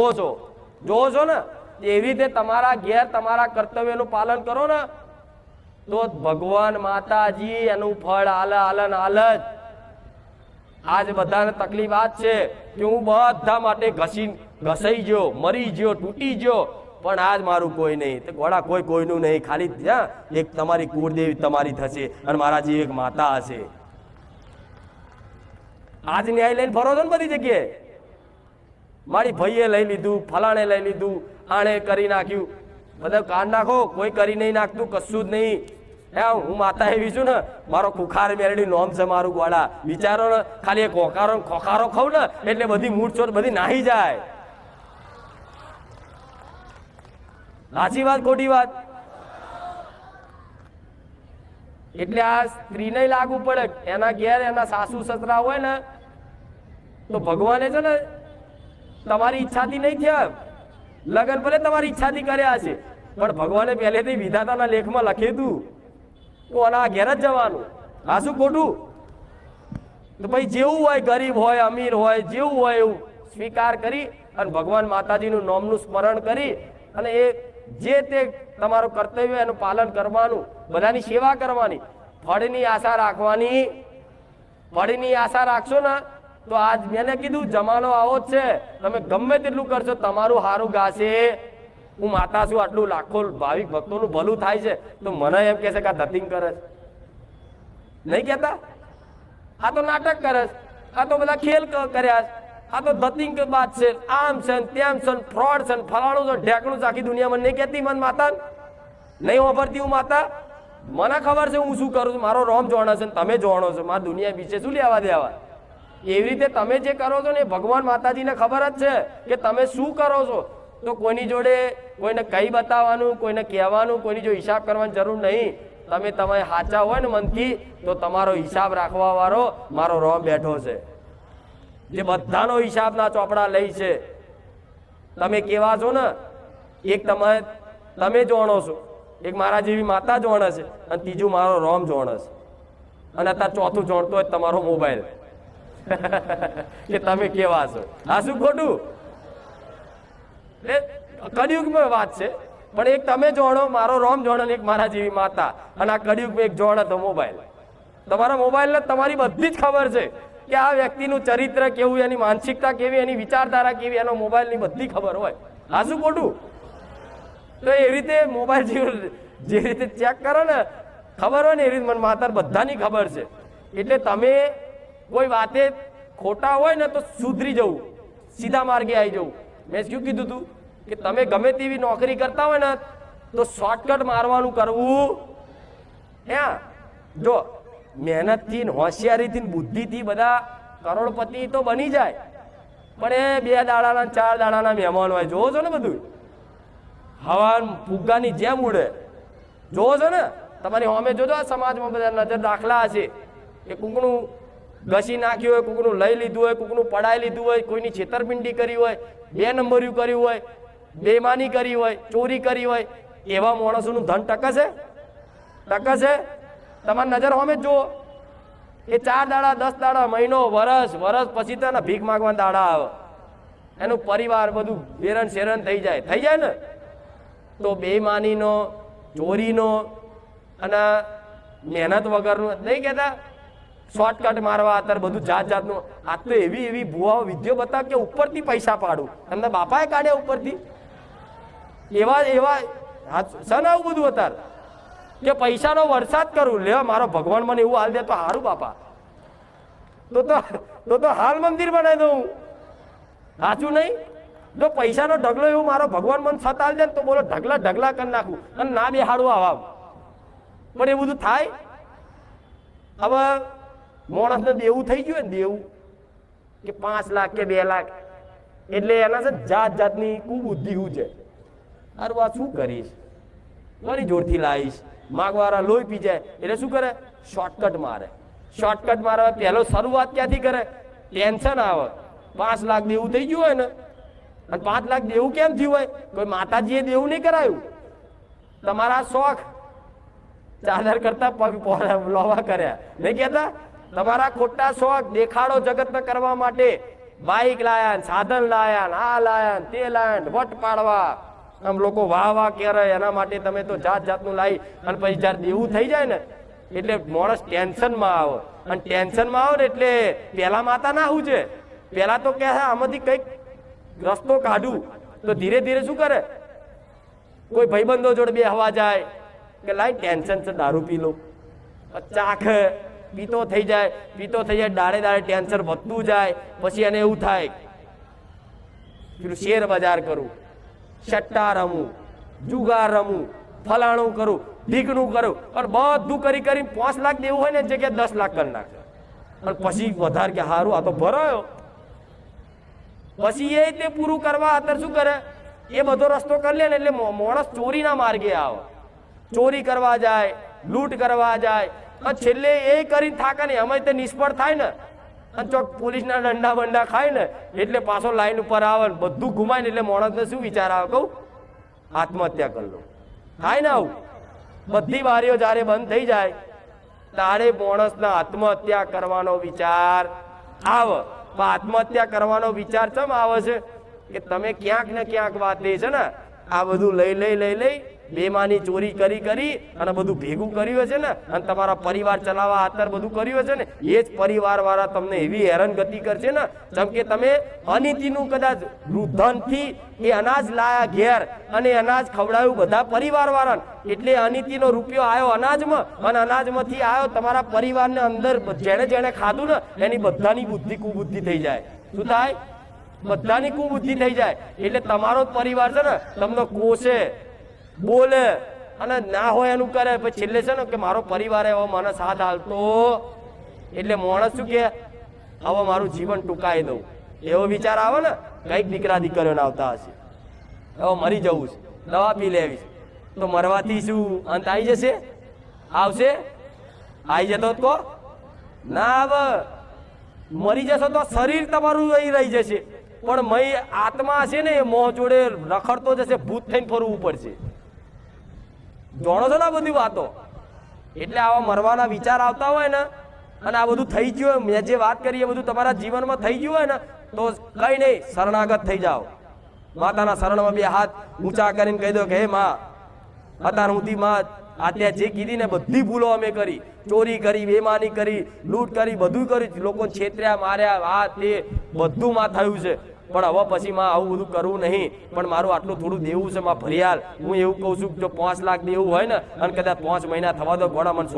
જોવો છો. જોવો છો ને? એવી રીતે તમારા ઘેર તમારા કર્તવ્યનું પાલન કરો ને, તો ભગવાન માતાજી એનું ફળ આલ આલન આલ જ. આજ બધાને તકલીફ આ જ છે કે હું બધા માટે ઘસી ઘસાઈ ગયો, મરી ગયો, તૂટી ગયો. પણ આજ મારું કોઈ નહીં. તો ગોળા કોઈ કોઈનું નહીં. ખાલી ત્યાં એક તમારી કુળદેવી તમારી થશે અને મારા જેવી એક માતા હશે. આજ ન્યાય લઈને ફરો છો ને બધી જગ્યાએ? મારી ભાઈએ લઈ લીધું, ફલાણે લઈ લીધું, આણે કરી નાખ્યું. બધા કાન નાખો, કોઈ કરી નહીં નાખતું, કશું જ નહીં. હે, હું માતા એવી છું ને, મારો ખુખાર મેરડી નોમ છે મારું ગોળા. વિચારો ને, ખાલી એક ખોખારો ખોખારો ખાવ ને, એટલે બધી મૂળછોડ બધી નાહી જાય. સાચી વાત, ખોટી વાત? એટલે આ સ્ત્રીને લાગુ પડે, એના ઘેર એના સાસુ સસરા હોય ને, તો ભગવાને છે ને તમારી ઈચ્છાથી નહીં થયા લગન ભલે તમારી ઈચ્છાથી કર્યા છે પણ ભગવાને પહેલેથી વિધાતાના લેખમાં લખ્યું હતું તો આના ઘેર જ જવાનું. આ શું ખોટું? તો ભાઈ જેવું હોય, ગરીબ હોય, અમીર હોય, જેવું હોય એવું, સ્વીકાર કરી અને ભગવાન માતાજીનું નોમનું સ્મરણ કરી અને એ જે તે તમારું કર્તવ્ય એનું પાલન કરવાનું, બધાની સેવા કરવાની. ફળની આશા રાખવાની. ફળની આશા રાખશો ને તો આજ મેં કીધું, જમાનો આવો જ છે. તમે ગમે તેટલું કરશો, તમારું સારું ગાશે. હું માતા છું, આટલું લાખો ભાવિક ભક્તોનું ભલું થાય છે. તો મને એમ કહેશે કે આ ધતિંગ કરે નહીં કહેતા? આ તો નાટક કરે છે. આ તો બધા ખેલ કર્યા છે. આ તો ધતિંગ બાદ છે. આમ છે તેમ છે ફ્રોડ છે ફલાણું છે ઢેકણું છે. આખી દુનિયામાં નહીં કહેતી મન માતા? નહીં વાપરતી હું માતા? મને ખબર છે હું શું કરું છું. મારો રોમ જોણો છે તમે જોણો છો. મારા દુનિયા બીચે શું લેવા દેવા? એવી રીતે તમે જે કરો છો ને ભગવાન માતાજીને ખબર જ છે કે તમે શું કરો છો. તો કોઈની જોડે કોઈને કઈ બતાવવાનું, કોઈને કહેવાનું, કોઈની જો હિસાબ કરવાની જરૂર નહીં. તમે તમે સાચા હોય ને મનથી, તો તમારો હિસાબ રાખવા વાળો મારો રોમ બેઠો છે. જે બધાનો હિસાબના ચોપડા લઈ છે. તમે કેવા છો ને? એક તમે તમે જોણો છો. એક મારા જેવી માતા જોણે છે અને ત્રીજું મારો રોમ જોણે છે. અને અત્યારે ચોથું જોણતો હોય તમારો મોબાઈલ. કે તમે કેવા છો? આ શું ખોટું? કળિયુગમાં વાત છે, પણ એક તમે જોણો મારો રોમ જોણો એક મારા જેવી માતા. અને આ કળિયુગમાં એક જોણો તો મોબાઈલ. તમારા મોબાઈલને તમારી બધી જ ખબર છે કે આ વ્યક્તિનું ચરિત્ર કેવું, એની માનસિકતા કેવી, એની વિચારધારા કેવી, એનો મોબાઈલની બધી ખબર હોય. આ શું ખોટું? તો એ રીતે મોબાઈલ જેવું જે રીતે ચેક કરો ને, ખબર હોય ને, એ રીતે મને માતા બધાની ખબર છે. એટલે તમે કોઈ વાતે ખોટા હોય ને તો સુધરી જવું. સીધા માર્ગે આવી જવું. મેં શું કીધું તું? કે તમે ગમે તેવી નોકરી કરતા હોય ને, તો શોર્ટકટ મારવાનું કરવું. હે? જો, મહેનતથી હોશિયારીથી બુદ્ધિથી બધા કરોડપતિ તો બની જાય. પણ એ બે દાડાના ચાર દાડાના મહેમાન હોય, જોવો છો ને બધું? હવા ફુગ્ગાની જેમ ઉડે. જોવો છો ને? તમારી હોમે જોજો આ સમાજમાં બધા નજર દાખલા હશે. કે કુકનું ઘસી નાખ્યું હોય, કોકનું લઈ લીધું હોય, કોકનું પડાઈ લીધું હોય, કોઈની છેતરપિંડી કરી હોય, બે નંબર્યું કર્યું હોય, બેમાની કરી હોય, ચોરી કરી હોય, એવા માણસોનું ધન ટકશે ટકશે તમારી નજર હોમે જ જુઓ. એ ચાર દાડા, દસ દાડા, મહિનો, વરસ વરસ પછી તો ભીખ માગવાના દાડા આવે. એનું પરિવાર બધું બેરણ શેરણ થઈ જાય. થઈ જાય ને? તો બેમાનીનો, ચોરીનો અને મહેનત વગરનું નહીં કહેતા? શોર્ટકટ મારવા, અત્યારે બધું જાત જાતનું આ તો એવી એવી ભૂવાઓ વિધિઓ બતાવ કે ઉપરથી પૈસા પાડું. તમને બાપાએ કાઢ્યા ઉપરથી. એવા એવા સન આવું બધું અત્યારે? કે પૈસાનો વરસાદ કરું. લે, મારો ભગવાન મને એવું હાલ દે તો સારું બાપા. તો તો તો હાલ મંદિર બનાવી દઉં. સાચું નહીં? જો પૈસાનો ઢગલો એવું મારો ભગવાન મન સતાલ દે તો બોલો ઢગલા ઢગલા કરી નાખું. અને ના બેહાડું આવા પણ એ બધું થાય? હવે માણસને દેવું થઈ ગયું ને દેવું, કે પાંચ લાખ કે બે લાખ, એટલે એના છે જાત જાતની કુબુદ્ધિ હું છે અરે આ શું કરીશ? મારી જોરથી લાવીશ. માગવાળા લોહી પી જાય. એટલે શું કરે? શોર્ટકટ મારે. શોર્ટકટ મારે પહેલો શરૂઆત ક્યાંથી કરે? ટેન્શન આવે. પાંચ લાખ દેવું થઈ ગયું હોય ને, અને પાંચ લાખ દેવું કેમ થયું હોય? કોઈ માતાજીએ દેવું નહીં કરાયું. તમારા શોખ. ચાદર કરતા પગ લોવા કર્યા. નહીં કહેતા? તમારા ખોટા શોખ દેખાડો જગતને કરવા માટે. બાઈક લાયા સાધન લાયા આ લાયા તે લાયા વટ પાડવા. આમ લોકો વાહ વાહ કરે એના માટે તમે તો જાત જાતનું લાવી અને પછી જ્યારે દેવું થઈ જાય ને, એટલે માણસ ટેન્શનમાં આવે. અને ટેન્શનમાં આવે ને એટલે પેલા માતા ના આવું છે પેલા તો કે આમાંથી કંઈક રસ્તો કાઢું. તો ધીરે ધીરે શું કરે? કોઈ ભાઈબંધો જોડે બે હવા જાય કે, લાઈ, ટેન્શન છે, દારૂ પી લો. ચાખ. પીતો થઈ જાય, પીતો થઈ જાય, દાડે દાડે ટેન્શન વધતું જાય, પછી એને એવું થાય પેલું શેર બજાર કરું સટ્ટા રમું, જુગાર રમું, ફલાણું કરું ઢીકણું કરું, અને બધું કરી કરીને પાંચ લાખ દેવું હોય ને જગ્યાએ દસ લાખ કરી નાખે. અને પછી વધારે કે સારું આ તો ભરાયો. પછી એ તે પૂરું કરવા અત્યારે શું કરે? એ બધો રસ્તો કરી લે ને એટલે માણસ ચોરીના માર્ગે આવે. ચોરી કરવા જાય લૂંટ કરવા જાય. છેલ્લે એ કરીને થાકે ને અમે તે નિષ્ફળ થાય ને. અને ચોક પોલીસના દંડા બંડા ખાય ને, એટલે પાછો લાઈન ઉપર આવે ને, બધું ઘુમાય ને, એટલે માણસને શું વિચાર આવે કહું? આત્મહત્યા કરી લો. થાય ને આવું. બધી વારીઓ જ્યારે બંધ થઈ જાય, તારે માણસના આત્મહત્યા કરવાનો વિચાર આવે. આત્મહત્યા કરવાનો વિચાર ચમ આવે છે? કે તમે ક્યાંક ને ક્યાંક વાત એ છે ને, આ બધું લઈ લઈ લઈ લઈ બેમાની ચોરી કરી કરી અને બધું ભેગું કર્યું છે ને, અને તમારા પરિવાર ચલાવવા આતર બધું કર્યું છે ને, એ જ પરિવાર વાળા તમને એવી હેરાનગતિ કરશે ને, જેમ કે તમે અનિતિનું કદાચ ધનથી એ અનાજ લાયા ઘેર અને અનાજ ખવડાવ્યું બધા પરિવાર વાળાને એટલે અનિતિનો રૂપિયો આવ્યો અનાજમાં, અને અનાજમાંથી આવ્યો તમારા પરિવારને અંદર જેણે જેણે ખાધું ને, એની બધાની બુદ્ધિ કુબુદ્ધિ થઈ જાય. શું થાય? બધાની કુબુદ્ધિ થઈ જાય. એટલે તમારો પરિવાર છે ને, તમને કોશે બોલે અને ના હોય એનું કરે. પછી છેલ્લે છે ને કે મારો પરિવાર એવો મને સાથ હાલતો એટલે માણસ શું કે, હવે મારું જીવન ટૂંકાઈ દઉં. એવો વિચાર આવે ને, કંઈક દીકરા દીકરીઓને આવતા હશે. હવે મરી જવું છે. દવા પી લેવી છે. તો મરવાથી શું અંત આવી જશે? આવશે? આવી જતો તો? ના આવે. મરી જશો તો શરીર તમારું અહીં રહી જશે. પણ મય આત્મા હશે ને, એ મોં જોડે રખડતો જશે, ભૂત થઈને ફરવું પડશે. જાણો છો ને આ બધી વાતો? એટલે આવા મરવાના વિચાર આવતા હોય ને, અને આ બધું થઈ ગયું હોય, મેં જે વાત કરી એ બધું તમારા જીવનમાં થઈ ગયું હોય ને, તો કઈ નહીં, શરણાગત થઈ જાઓ. માતાના શરણમાં બે હાથ ઊંચા કરીને કહી દો કે, હે માં, અત્યાર સુધી માં, અત્યારે જે કીધી ને બધી ભૂલો અમે કરી. ચોરી કરી, બેમાની કરી, લૂંટ કરી, બધું કર્યું. લોકો છેતર્યા, માર્યા, આ તે બધું માં થયું છે. પણ હવે પછી માં આવું બધું કરવું નહીં. પણ મારું આટલું થોડું દેવું છે, માં ફરિયાલ હું એવું કહું છું કે પાંચ લાખ દેવું હોય ને, અને કદાચ પાંચ મહિના થવા દો ઘોડા મને